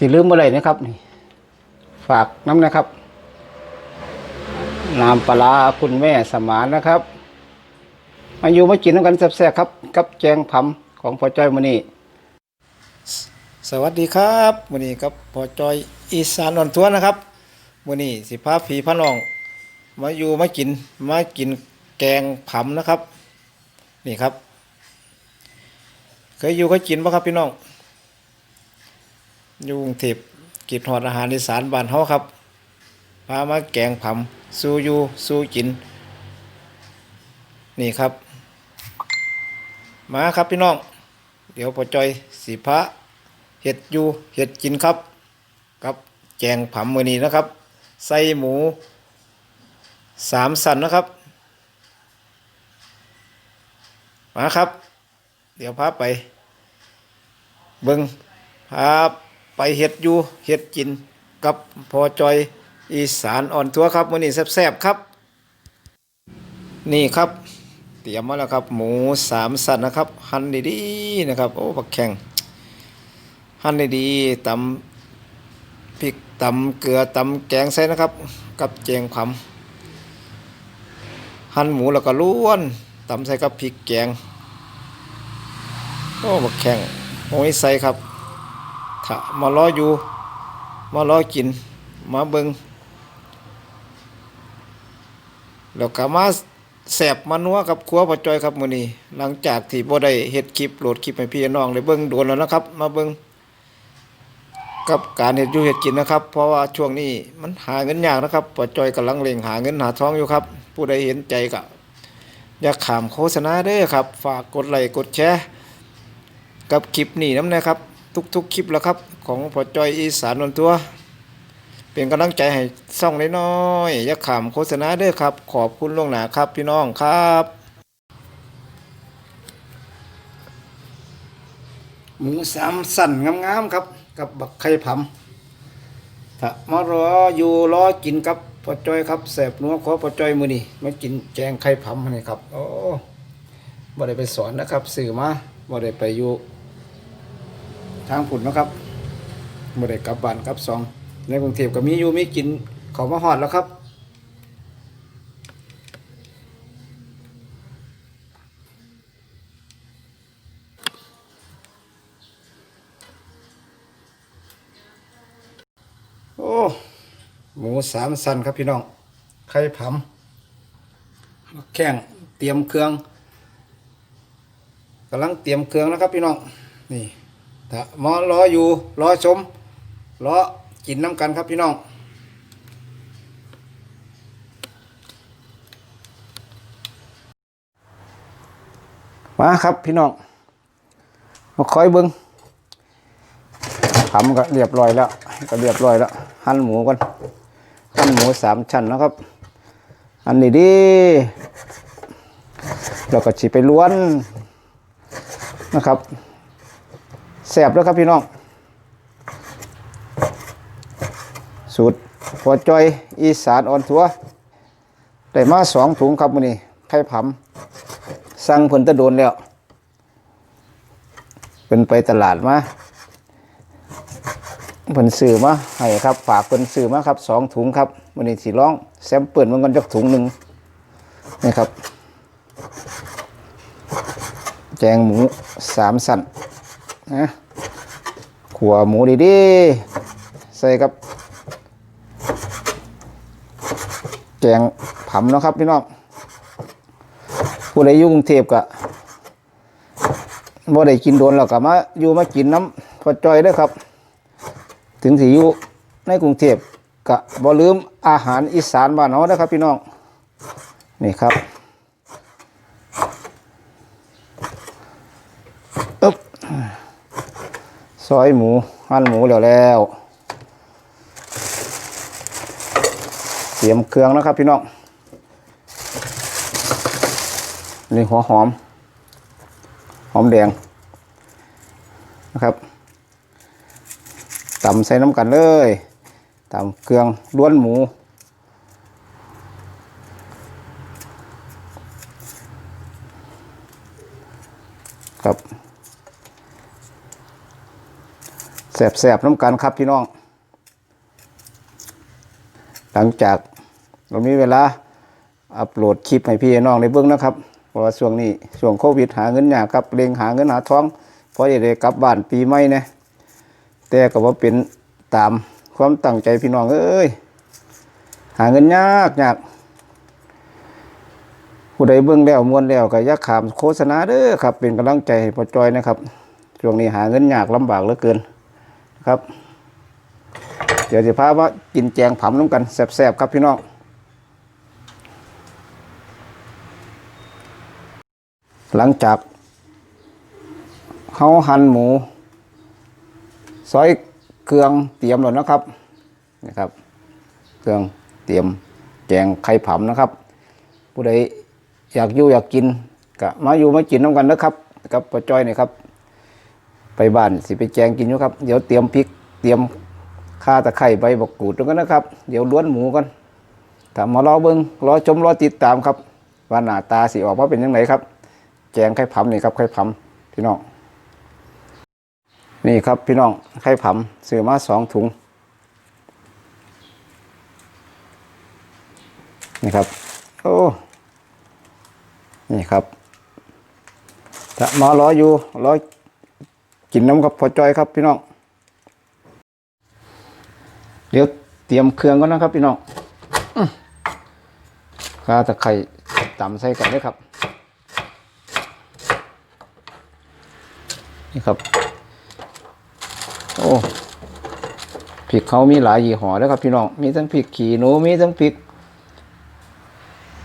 ที่ลืมอะไรนะครับนี่ฝากน้ำนะครับน้ำปลาคุณแม่สมานนะครับมาอยู่มากินน้ำกันแซ่บๆครับ กับแจงผำของพอจ้อยมือนี้สวัสดีครับมือนี้กับพอจ้อยอีสานนนทัวนะครับมือนี้สิพาผีพระน้อง มาอยู่มากินมากินแกงผำนะครับ นี่ครับ เคยอยู่เคยกินปะครับพี่น้อง อยู่กรุงเทพกินหอดอาหารอีสานบ้านเฮาครับพามาแกงผำสู้อยู่สู้กิน นี่ครับ มาครับพี่น้อง เดี๋ยวพอจอยสีพระเห็ดอยู่เห็ดกินครับกับแกงผำมือนี้นะครับ ใส่หมูสามสันนะครับ มาครับ เดี๋ยวพาไป เบิงพา ไปเห็ดอยู่เห็ดกินกับพอจอยอีสานอ่อนทัวครับมื้อนี้แซ่บๆครับ นี่ครับ เตรียมมาแล้วครับ หมูสามสันนะครับ หั่นดีๆนะครับ โอ้บักแข็งหั่นดีๆตำพริกตำเกลือตำแกงใส่นะครับ กับแจงผำหั่นหมูแล้วก็ล้วนตำใส่กับพริกแกงโอ้บักแข็งโอ้ยใส่ครับ มารออยู่ มารอกิน มาเบิงแล้วก็มาแสบมานัวกับครัวปอจอยครับมื้อนี้ หลังจากที่บ่ได้เฮ็ดคลิปโหลดคลิปให้พี่น้องได้เบิ่งโดนแล้วนะครับ มาเบิ่งกับการเฮ็ดอยู่เฮ็ดกินนะครับ เพราะว่าช่วงนี้มันหาเงินยากนะครับปอจอยกำลังเร่งหาเงินหาท้องอยู่ครับ ผู้ใดเห็นใจก็อย่าขามโฆษณาเด้อครับ ฝากกดไลค์กดแชร์กับคลิปนี้น้ำนะครับ ทุกๆคลิปแล้วครับ ของพอจอยอีสานนนตัว เป็นกำลังใจให้ซ่องน้อยๆอย่าขำโฆษณาเด้อครับ ขอบคุณล่วงหน้าครับพี่น้องครับหมูสามสั่นงามๆครับ กับบักไข่ผำถ้ามารออยู่รอกินกับพอจอยครับแสบนัวขอพอจอยมือนี่มากินแกงไข่ผำนี่ครับ โอ้บ่ได้ไปสอนนะครับสื่อมาบ่ได้ไปอยู่ ทางผุนนะครับบ่ได้กลับบ้านกลับซอง ในกรุงเทพก็มีอยู่มีกินเขามาหอดแล้วครับโอ้หมูสามสันครับพี่น้องไข่ผำมาแข้งเตรียมเครื่องกำลังเตรียมเครื่องนะครับพี่น้องนี่ ถ้ามารออยู่รอชมรอกินน้ำกันครับพี่น้องมาครับพี่น้องมาคอยเบิงทำก็เรียบร้อยแล้ว ก็เรียบร้อยแล้ว หั่นหมูก่อนหั่นหมูสามชั้นนะครับ อันนี้ดีแล้วก็ฉีไปล้วนนะครับ แสบแล้วครับพี่น้อง สูตรพอจอยอีสานอ่อนทัวได้มาสองถุงครับมื้อนี้ไข่ผำสั่งเพิ่นตะโดนแล้วเป็นไปตลาดมาเพิ่นซื้อมาให้ครับฝากเพิ่นซื้อมาครับสองถุงครับมื้อนี้สิลองแซมเปิลมันกันจักถุงหนึ่งนี่ครับ แจงหมูสามสัน นะขัวหมูดีๆ ใส่กับ แกงผำเนาะครับพี่น้องผู้ใดอยู่กรุงเทพก็บ่ได้กินโดนแล้วก็มาอยู่มากินน้ำพอจอยเด้ครับ ถึงสิอยู่ในกรุงเทพก็บ่ลืมอาหารอีสานบ้านเฮาเด้อครับพี่น้องนี่ครับ ซอยหมูหั่นหมูแล้วแล้วเตรียมเครื่องนะครับพี่น้องนี่หัวหอม หอมแดงนะครับตำใส่น้ำกันเลยตำเครื่องล้วนหมู แสบๆน้ำกันครับพี่น้อง หลังจากเรามีเวลาอัปโหลดคลิปให้พี่น้องได้เบิ่งนะครับเพราะว่าช่วงนี้ช่วงโควิดหาเงินยากครับเร่งหาเงินหาท้องเพราะจะได้กลับบ้านปีใหม่เนี่ยแต่ก็ว่าเป็นตามความตั้งใจพี่น้องเอ้ยหาเงินยากยากผู้ใดเบิ่งแล้วมวนแล้วก็ย่าขามโฆษณาเด้อครับ เป็นกำลังใจให้พอจอยนะครับช่วงนี้หาเงินยากลำบากเหลือเกิน ครับ เดี๋ยวจะพาว่ากินแจงผำน้ำกันแซ่บๆครับพี่น้องหลังจากเขาหั่นหมู ซอยเครื่องเตรียมแล้วนะครับนี่ครับ เครื่องเตรียมแจงไข่ผำนะครับ ผู้ใดอยากอยู่อยากกินก็มาอยู่มากินน้ำกันนะครับกับป้าจ้อยนี่ครับ ไปบ้านสิไปแจงกินอยู่ครับ เดี๋ยวเตรียมพริกเตรียมข่าตะไคร้ใบบักกูดตรงกันนะครับ เดี๋ยวล้วนหมูกันถ้ามารอเบิงรอชมรอติดตามครับ ว่าหน้าตาสิออกมาเป็นยังไงครับแจงไข่ผำนี่ครับไข่ผำพี่น้องนี่ครับพี่น้องไข่ผำซื้อมาสองถุงนี่ครับโอ้นี่ครับถ้ามารออยู่รอ กินน้ำกับพอจอยครับพี่น้อง เดี๋ยวเตรียมเครื่องก่อนนะครับพี่น้องอข้าตะไคร่ตำใส่กันเลยครับ นี่ครับ โอ้พริกเขามีหลายยี่ห้อแล้วครับพี่น้อง มีทั้งพริกขี้หนูมีทั้งพริก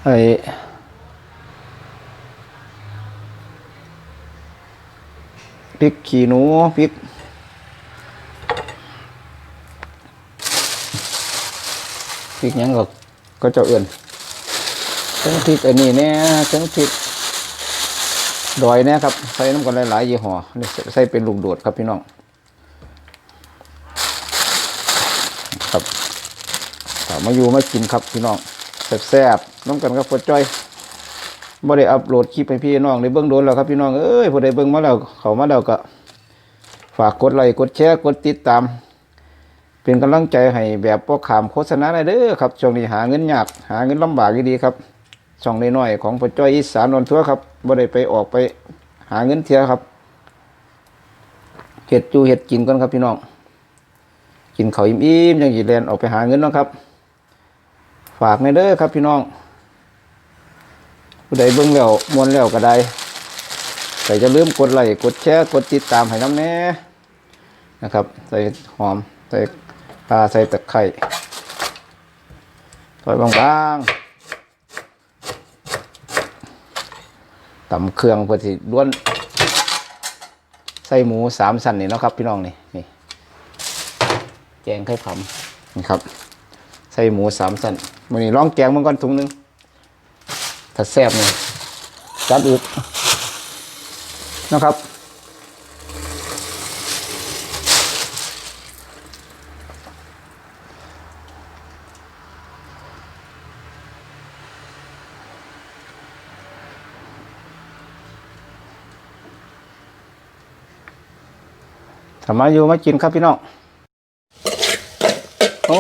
ไอ้ ริกขี้หนูพริกพริกยังก็ก็จะเอื่นทั้งพริกอ้นี่เนี่ยทั้งพริกดอยเนี่ยครับใส่น้ำกันหลายๆยี่ห้อนี่ใส่เป็นลูกโดดครับพี่น้องครับมมาอยู่มากินครับพี่น้องแซ่บๆน้ำกันกับปวดจ้อย บ่ได้อัปโหลดคลิปให้พี่น้องได้เบิ่งโดนแล้วครับพี่น้องเอ้ยผู้ใดเบิ่งมาแล้วเขามาแล้วก็ฝากกดไลค์กดแชร์กดติดตาม เป็นกำลังใจให้แบบพวกขามโฆษณาได้เด้อครับช่วงนี้หาเงินยากหาเงินลำบากดีครับช่องน้อยๆของพ่อจ้อยอีสานนนทัวครับบ่ได้ไปออกไปหาเงินเที่ยวครับเห็ดจูเห็ดกินก่อนครับพี่น้อง กินข้าวอิ่มๆยังหยีแลนออกไปหาเงินเนาะครับ ฝากในเด้อครับพี่น้อง ผู้ใดเบิ่งแล้วมวนแล้วก็ได้แต่จะลืมกดไลค์กดแชร์กดติดตามให้น้ำแน่นะครับ ใส่หอม ใส่ปลาใส่ตะไคร้ซอยบางๆตำเครื่องเพื่อที่ล้วน ใส่หมูสามสันนี่นะครับ พี่น้องนี่นี่แกงไข่ผำนี่ครับ ใส่หมูสามสันมันนี่ลองแกงมันก่อนถุงหนึง ถ้าแซ่บนี่จัดอึกนะครับถ้ามาอยู่มากินครับพี่น้อง โอ้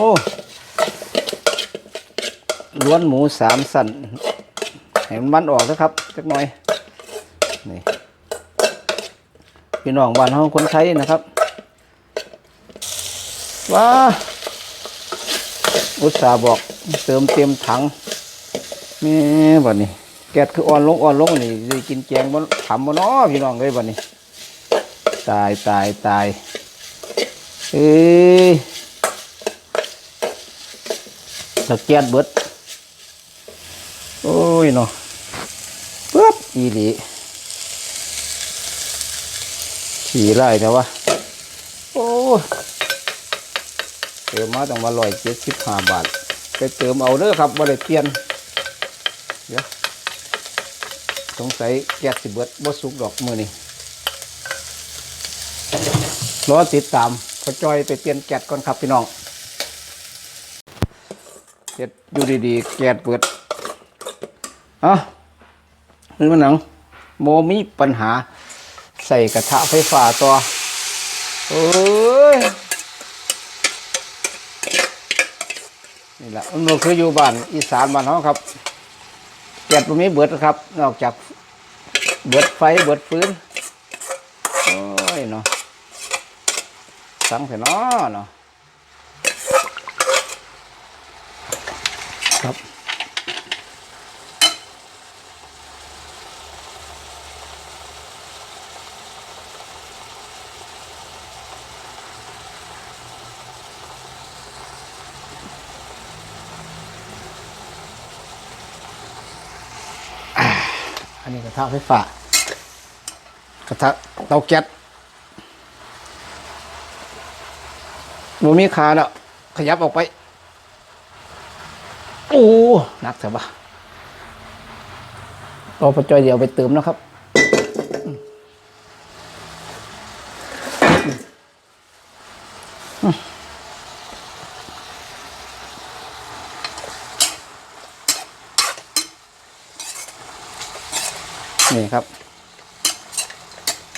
ล้วนหมูสามสัน ให้มันมันออกนะครับจักหน่อยนี่พี่น้องบ้านเฮาคนไทยนะครับว้าอุตสาบอกเติมเต็มถังนี่บัดนี้ แก๊สคืออ่อนลงอ่อนลงนี่ได้กินแกงบนขำบนน้อพี่น้องเลยบัดนี้ ตายตายตายเอ้ยตะเกียบเบิดโอ้ยเนาะ อีหลีขี่ไล่แต่ว่าโอ้เติมมาต้องมาลอยเจ็ดสิบห้าบาท ไปเติมเอาเด้อครับบ่ได้เปลี่ยนเดี๋ยวสงสัยแก๊สสิเบิดบ่สุกดอกมือนี่รอติดตามพอจอยไปเปลี่ยนแก๊สก่อนครับพี่น้องเฮ็ดอยู่ดีๆ แก๊สเปิดอะ นี่มันหนังโมมีปัญหาใส่กระทะไฟฟ้าต่อโอ้ยนี่แหละมันคืออยู่บ้านอีสานบ้านเขาครับแก๊สตรงนี้เบิดครับ นอกจากเบิดไฟเบิดฟืนโอ้ยเนาะสังเถอะเนาะเนาะครับ ระทะไฟฟ้ากระทะเตาแก๊สบ่มีขาแล้ว ขยับออกไป โอ้หนักเถอะว่าเราพอจอยเดี๋ยวไปเติมนะครับ ครับ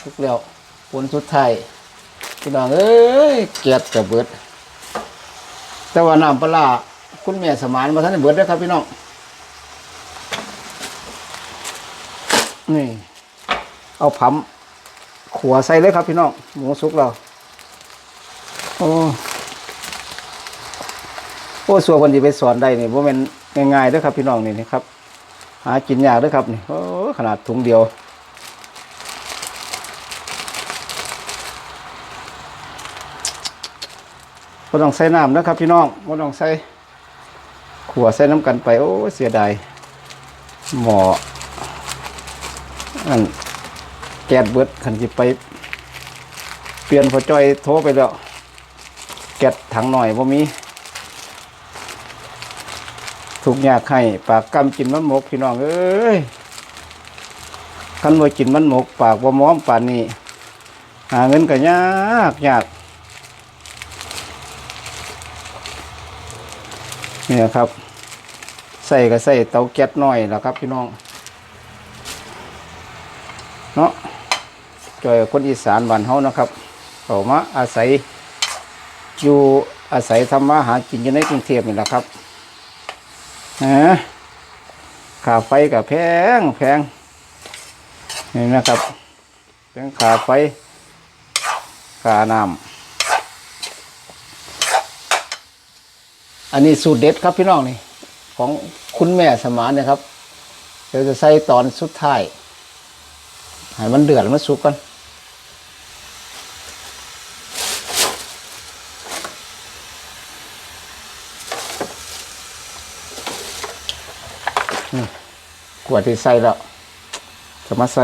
ทุกแล้วผลสุดท้ายพี่น้องเอ้ยเกียดจะเบิด แต่ว่าน้ำปลาคุณแม่สมานมาท่านเบิดแล้วครับพี่น้องนี่เอาผำขัวใส่เลยครับพี่น้องหมูสุกเราโอ้โอ้สัวคนที่ไปสอนได้นี่ว่ามันง่ายๆด้วยครับพี่น้องนี่นะครับ หากินยากด้วยครับนี่โอ้ขนาดถุงเดียวบ่ต้องใส่น้ำนะครับพี่น้องบ่ต้องใส่ขัวใส่น้ำกันไป โอ้เสียดายหมออันแก๊สเบิดขันจิไป เปลี่ยนพอจอยโทรไปแล้ว แก๊สถังหน่อยบ่ามี ทุกอยากให้ปากกำกินมันหมกพี่น้องเอ้ยคันบ่กินมันหมก ปากบ่ม้อมป่านนี้หาเงินก็ยากยากนี่ครับ ใส่ก็ใส่เตาแก๊สน้อยแล้วครับ พี่น้องเนาะจอยคนอีสานบ้านเฮานะครับเขามาอาศัยอยู่อาศัยทำมาหากินอยู่ในกรุงเทพนี่แหละครับ นะค่าไฟกับแพงแพงนี่นะครับแพงค่าไฟค่าน้ำอันนี้สูตรเด็ดครับพี่น้องนี่ ของคุณแม่สมานเนะครับ เดี๋ยวจะใส่ตอนสุดท้ายให้มันเดือดมันสุกก่อน ขวดที่ใส่แล้วจะมาใส่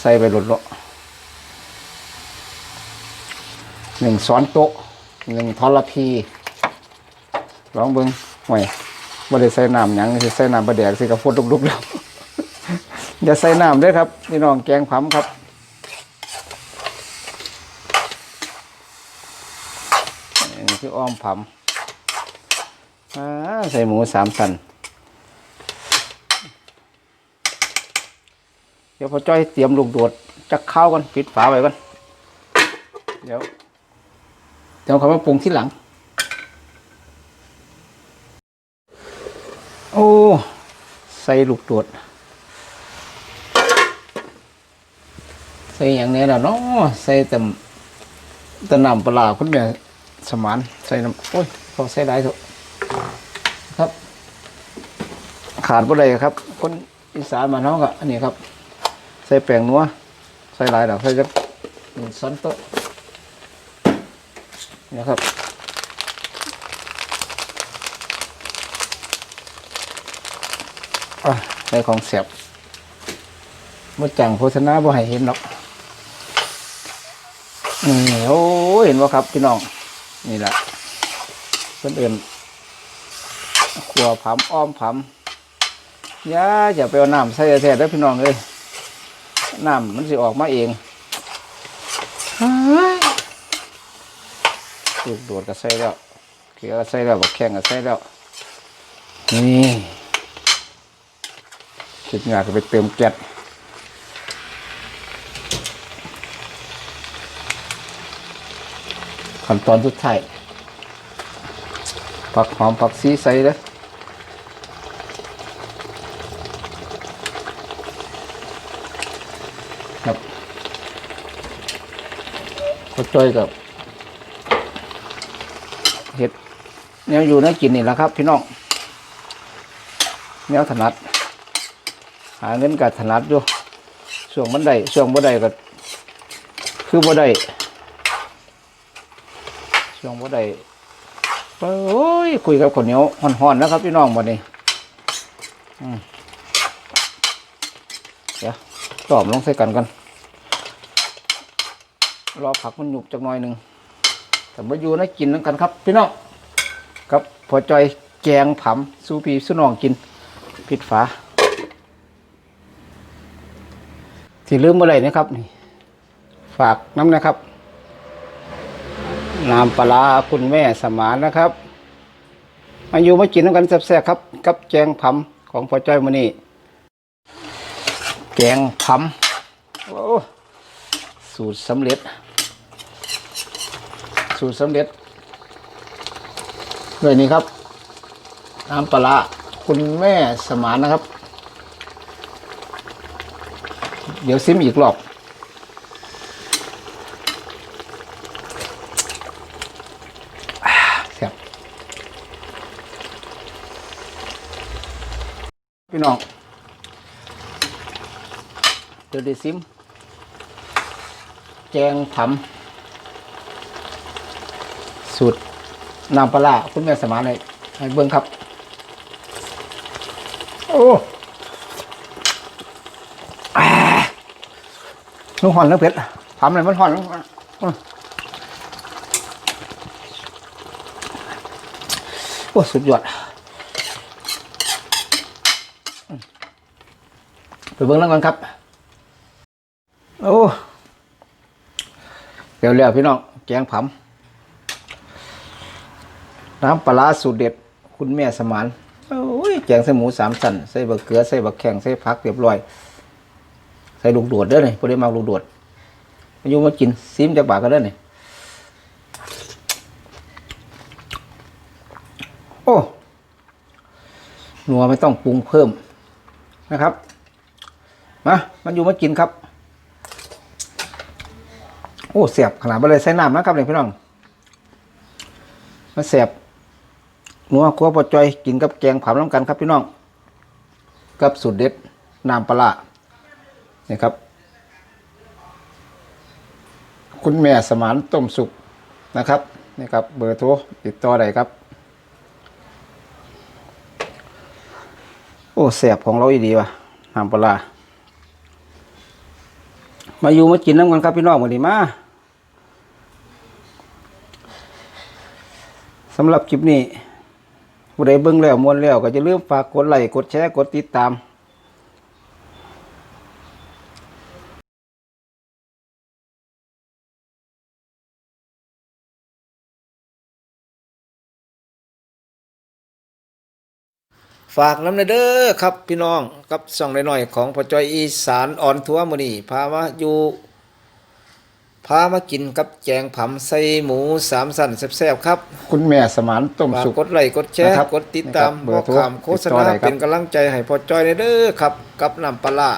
ใส่ไปหลุดละหนึ่งช้อนโต๊ะหนึ่งทอลพีลองเบิ้งห่วยบ่ได้ใส่น้ำหยังสิใส่น้ำปลาแดกสิกระฟุดลุกๆแล้วอย่าใส่น้ำเด้วยครับพี่น้องแกงผำครับนี่คืออ้อมผำอ่า ใส่หมูสามสัน เดี๋ยวพอจ้อยเตรียมลูกโดดจะเข้ากันปิดฝาไว้กันเดี๋ยว เดี๋ยวเขามาปรุงที่หลัง โอ้ ใส่ลูกโดดใส่อย่างนี้ล่ะเนาะใส่แต่แต่น้ำปลาร้าคุณแม่สมานใส่น้ำโอ้ยเขาใส่ได้เถอะครับ ขาดบ่ได้ครับ คนอีสานมานเนาะก็อันนี้ครับ ใส่แป้งนัวใส่หลายดอกใส่จักหนึ่งช้อนโต๊ะนะครับอ่ของเสียบมื่จังโฆษณาบ่ให้เห็นหรอกนี่โอ้เห็นว่าครับพี่น้อง นี่แหละเพื่อนเอื่นขัวผำอ้อมผำ อย่าอย่าไปเอาน้ำใส่แท้ๆได้อพี่น้องเลยน้ำมันสิออกมาเองลูกโดดก็ใส่แล้วเกลือก็ใส่แล้วบักแข้งก็ใส่แล้ว นี่คิดงานก็ไปเติมแก๊สขั้นตอนสุดท้ายผักหอมผักซีใส่เลยครับก็ จอยกับเห็ดแนวอยู่ในกินนี่แหละครับ พี่น้องแนวถนัด หาเงินกับถนัดอยู่ช่วงมันได้ช่วงบ่ไดก็คือบ่ได้ช่วงบ่ไดโอ้ยคุยกับคนเหนียวห่อนๆนะครับพี่น้องวันนี้อืมเดี๋ยวตอบลงใส่กันกัน รอผักมันหยุบจักหน่อยหนึ่งแต่มาอยู่นะกินนั่นกันครับ พี่น้องครับพอจอยแกงผำสู้พี่สู้น้องกินผิดฝาที่ลืมอะไรนะครับนี่ ฝากน้ำนะครับน้ำปลาคุณแม่สมานนะครับมาอยู่มากินน้ำกันแซ่บๆครับ กับแกงผำของพอจอยมานี่แกงผำโอ้สูตรสำเร็จ สูตรสำเร็จเลยนี่ครับ น้ำปลาร้าคุณแม่สมานนะครับ เดี๋ยวซิมอีกรอบอ่าแซ่บพี่น้อง เดี๋ยวได้ซิมแกงผำ สูตรน้ำปลาคุณแม่สมานให้ให้เบิ้งครับ โอ้มันห่อนแล้วเผ็ดทำอะไรมันหอนแล้วโอ้สุดยอดไปเบิ้งแล้วกันครับ โอ้เดี๋ยวเรียวพี่น้องแกงผำ น้ำปลาสูตรเด็ด คุณแม่สมานโอ้ยแกงใส่หมูสามสันใส่บะเกลือใส่บะแข้งใส่ผักเรียบร้อย ใส่ลูกโดดเด้อนี่พอได้มาลูกโดดมาอยู่มากินซิมจากปากกันด้อนี่โอ้หนัวไม่ต้องปรุงเพิ่มนะครับ มา มันอยู่มากินครับ โอ้เสียบขนาดไปเลยใส่น้ำนะครับเนี่ยพี่น้องมาเสียบ หนัวครัวปอจอยกินกับแกงผักน้ำกันครับพี่น้อง กับสูตรเด็ดน้ำปลาร้านี่ครับ คุณแม่สมานต้มสุกนะครับนี่ครับ เบอร์โทรติดต่อได้ครับ โอ้แสบของเราอีดีว่ะน้ำปลามาอยู่มากินน้ำกันครับพี่น้องมาดีมาสำหรับคลิปนี้ ผู้ใดเบิ่งแล้วมวนแล้ว ก็จะลืมฝากกดไลค์กดแชร์กดติดตามฝากน้ำเด้อครับพี่น้องกับส่องหน่อยๆของพอจอยอีสานอ่อนทัวมือนีพามาอยู่ พามากินกับแจงผำใส่หมูสามสันแซ่บๆครับคุณแม่สมานต้มฝากสุก กดไลค์กดแชร์นะครับกดติดตามนะครับเบบออร์กโทรข่าวโฆษติดต่อณาได้ครับ เป็นกำลังใจให้พ่อจ้อยเด้อครับ กับน้ำปลาร้า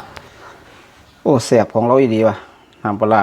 โอ้แสบของเราอีดีว่ะน้ำปลาร้า